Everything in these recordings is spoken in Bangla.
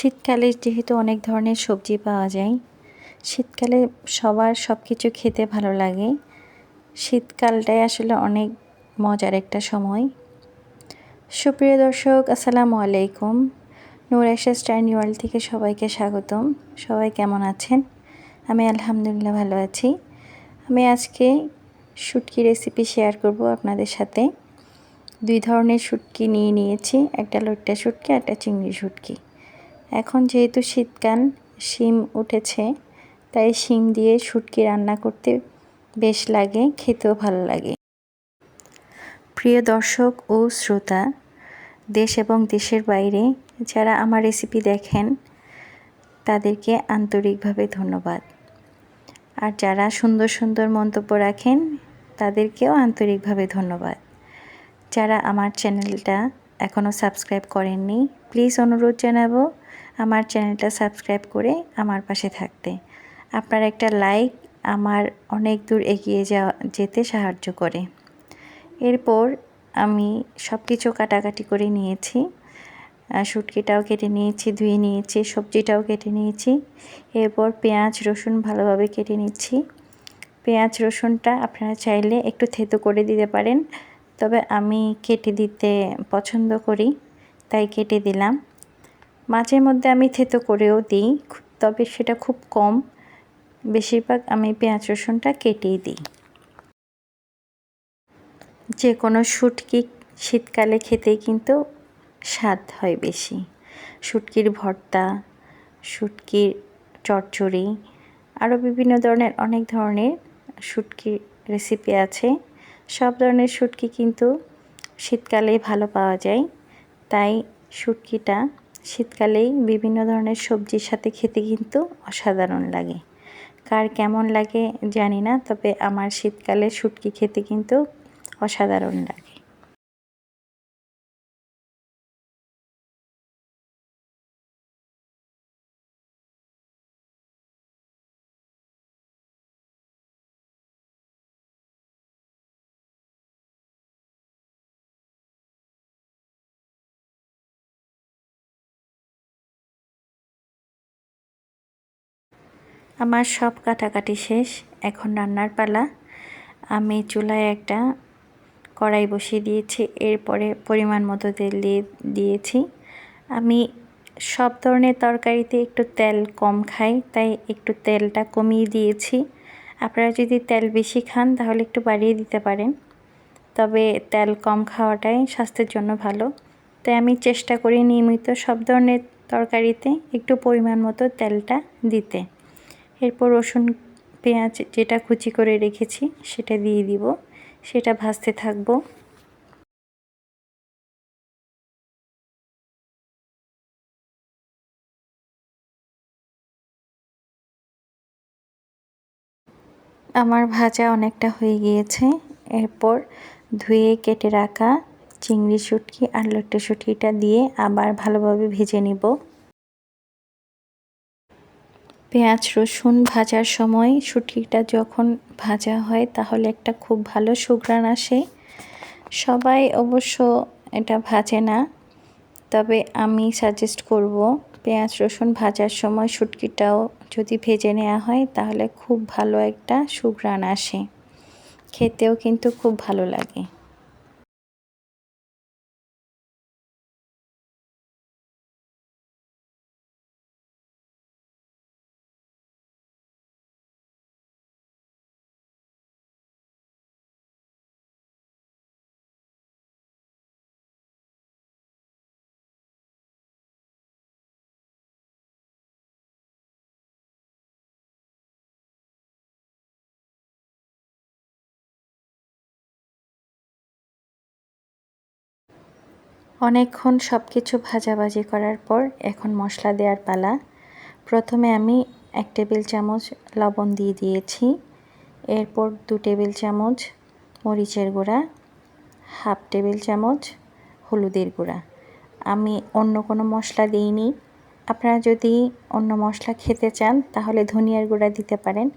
শীতকালে যেহেতু অনেক ধরনের সবজি পাওয়া যায়, শীতকালে সবার সব কিছু খেতে ভালো লাগে। শীতকালটাই আসলে অনেক মজার একটা সময়। সুপ্রিয় দর্শক, আসসালামু আলাইকুম। নূর এসা স্টার থেকে সবাইকে স্বাগতম। সবাই কেমন আছেন? আমি আলহামদুলিল্লাহ ভালো আছি। আমি আজকে শুটকি রেসিপি শেয়ার করব আপনাদের সাথে। দুই ধরনের শুটকি নিয়ে নিয়েছি, একটা লোট্টা শুটকি, একটা চিংড়ি শুটকি। এখন যেহেতু শীতকাল, শিম উঠেছে, তাই শিম দিয়ে শুটকি রান্না করতে বেশ লাগে, খেতেও ভালো লাগে। প্রিয় দর্শক ও শ্রোতা, দেশ এবং দেশের বাইরে যারা আমার রেসিপি দেখেন, তাদেরকে আন্তরিকভাবে ধন্যবাদ। আর যারা সুন্দর সুন্দর মন্তব্য রাখেন, তাদেরকেও আন্তরিকভাবে ধন্যবাদ। যারা আমার চ্যানেলটা এখনও সাবস্ক্রাইব করেননি, প্লিজ অনুরোধ জানাব আমার চ্যানেলটা সাবস্ক্রাইব করে আমার পাশে থাকতে। আপনার একটা লাইক আমার অনেক দূর এগিয়ে যাওয়া, যেতে সাহায্য করে। এরপর আমি সব কিছু কাটাকাটি করে নিয়েছি। শুটকিটাও কেটে নিয়েছি, ধুয়ে নিয়েছি, সবজিটাও কেটে নিয়েছি। এরপর পেঁয়াজ, রসুন ভালোভাবে কেটে নিচ্ছি। পেঁয়াজ, রসুনটা আপনারা চাইলে একটু থেতো করে দিতে পারেন, তবে আমি কেটে দিতে পছন্দ করি, তাই কেটে দিলাম। মাঝে মধ্যে আমি থেতো করেও দিই, তবে সেটা খুব কম। বেশিরভাগ আমি পেঁয়াজ রসুনটা কেটেই দিই। যে কোনো শুটকি শীতকালে খেতেই কিন্তু স্বাদ হয় বেশি। শুটকির ভর্তা, শুটকির চচ্চড়ি, আরও বিভিন্ন ধরনের, অনেক ধরনের শুটকির রেসিপি আছে। সব ধরনের শুটকি কিন্তু শীতকালেই ভালো পাওয়া যায়। তাই শুটকিটা শীতকালেই বিভিন্ন ধরনের সবজির সাথে খেতে কিন্তু অসাধারণ লাগে। কার কেমন লাগে জানি না, তবে আমার শীতকালে শুটকি খেতে কিন্তু অসাধারণ লাগে। আমার সব কাটাকাটি শেষ, এখন রান্নার পালা। আমি চুলায় একটা কড়াই বসিয়ে দিয়েছি, এরপরে পরিমাণ মতো তেল দিয়ে দিয়েছি। আমি সব ধরনের তরকারিতে একটু তেল কম খাই, তাই একটু তেলটা কমিয়ে দিয়েছি। আপনারা যদি তেল বেশি খান, তাহলে একটু বাড়িয়ে দিতে পারেন। তবে তেল কম খাওয়াটাই স্বাস্থ্যের জন্য ভালো। তাই আমি চেষ্টা করি নিয়মিত সব ধরনের তরকারিতে একটু পরিমাণ মতো তেলটা দিতে। এরপর রসুন, পেঁয়াজ যেটা কুচি করে রেখেছি সেটা দিয়ে দিব। সেটা ভাজতে থাকব। আমার ভাজা অনেকটা হয়ে গিয়েছে। এরপর ধুয়ে কেটে রাখা চিংড়ি শুটকি আর লট্টে শুটকিটা দিয়ে আবার ভালোভাবে ভেজে নিব। পেঁয়াজ রসুন ভাজার সময় শুটকিটা যখন ভাজা হয় তাহলে একটা খুব ভালো সুঘ্রাণ আসে। সবাই অবশ্য এটা ভাজে না। তবে আমি সাজেস্ট করব পেঁয়াজ রসুন ভাজার সময় শুটকিটাও যদি ভেজে নেওয়া হয় তাহলে খুব ভালো একটা সুঘ্রাণ আসে। খেতেও কিন্তু খুব ভালো লাগে। অনেকক্ষণ সব কিছু ভাজাভাজি করার পর এখন মশলা দেওয়ার পালা। প্রথমে আমি এক টেবিল চামচ লবণ দিয়ে দিয়েছি। এরপর দু টেবিল চামচ মরিচের গুঁড়া, হাফ টেবিল চামচ হলুদের গুঁড়া। আমি অন্য কোনো মশলা দিইনি। আপনারা যদি অন্য মশলা খেতে চান, তাহলে ধনিয়ার গুঁড়া দিতে পারেন।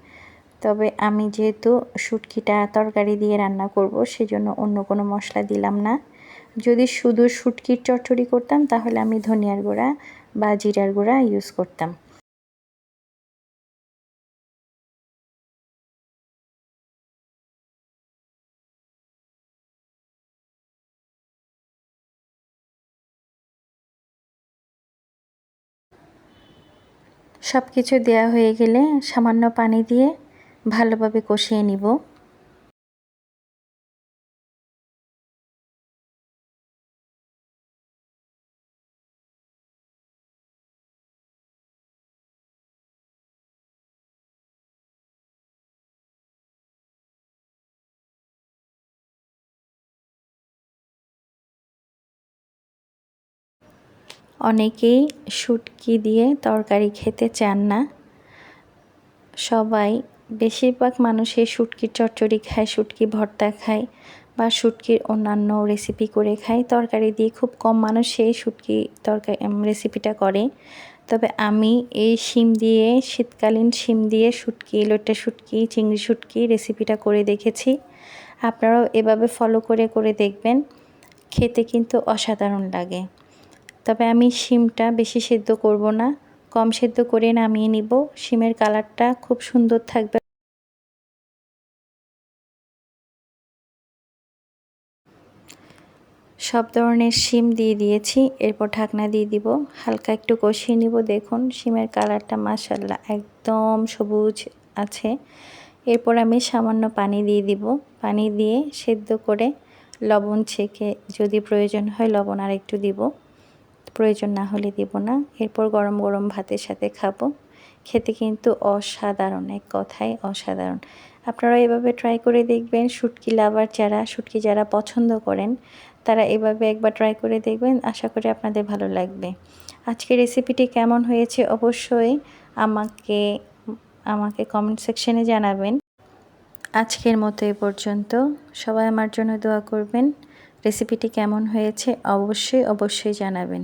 তবে আমি যেহেতু শুটকিটা তরকারি দিয়ে রান্না করব, সেজন্য অন্য কোনো মশলা দিলাম না। যদি শুধু শুটকির চটচড়ি করতাম, তাহলে আমি ধনিয়ার গুঁড়া বা জিরার গুঁড়া ইউজ করতাম। সব কিছু দেওয়া হয়ে গেলে সামান্য পানি দিয়ে ভালোভাবে কষিয়ে নিব। অনেকেই শুটকি দিয়ে তরকারি খেতে চান না। সবাই বেশিরভাগ মানুষই শুটকির চচ্চড়ি খায়, শুটকি ভর্তা খায় বা শুটকির অন্যান্য রেসিপি করে খায়। তরকারি দিয়ে খুব কম মানুষ সেই শুটকি তরকারি রেসিপিটা করে। তবে আমি এই শিম দিয়ে, শীতকালীন শিম দিয়ে শুটকি, লোটে শুটকি, চিংড়ি শুটকি রেসিপিটা করে দেখেছি। আপনারাও এভাবে ফলো করে করে দেখবেন। খেতে কিন্তু অসাধারণ লাগে। তবে আমি শিমটা বেশি সেদ্ধ করব না। কম সেদ্ধ করে নামিয়ে নিব। শিমের কালারটা খুব সুন্দর থাকবে। সব ধরনের শিম দিয়ে দিয়েছি। এরপর ঢাকনা দিয়ে দিব। হালকা একটু কষিয়ে নিব। দেখুন, শিমের কালারটা মাসাল্লাহ একদম সবুজ আছে। এরপর আমি সামান্য পানি দিয়ে দিব। পানি দিয়ে সেদ্ধ করে লবণ ছেঁকে যদি প্রয়োজন হয় লবণ আর একটু দিব। প্রয়োজন না হলে দিব না। এরপর গরম গরম ভাতের সাথে খাব। খেতে কিন্তু অসাধারণ, এক কথায় অসাধারণ। আপনারা এভাবে ট্রাই করে দেখবেন, শুটকি লাভার যারা, শুটকি যারা পছন্দ করেন, তারা এভাবে একবার ট্রাই করে দেখবেন। আশা করি আপনাদের ভালো লাগবে। আজকে রেসিপিটি কেমন হয়েছে অবশ্যই আমাকে আমাকে কমেন্ট সেকশনে জানাবেন। আজকের মতো এ পর্যন্ত। সবাই আমার জন্য দোয়া করবেন। রেসিপিটি কেমন হয়েছে অবশ্যই অবশ্যই জানাবেন।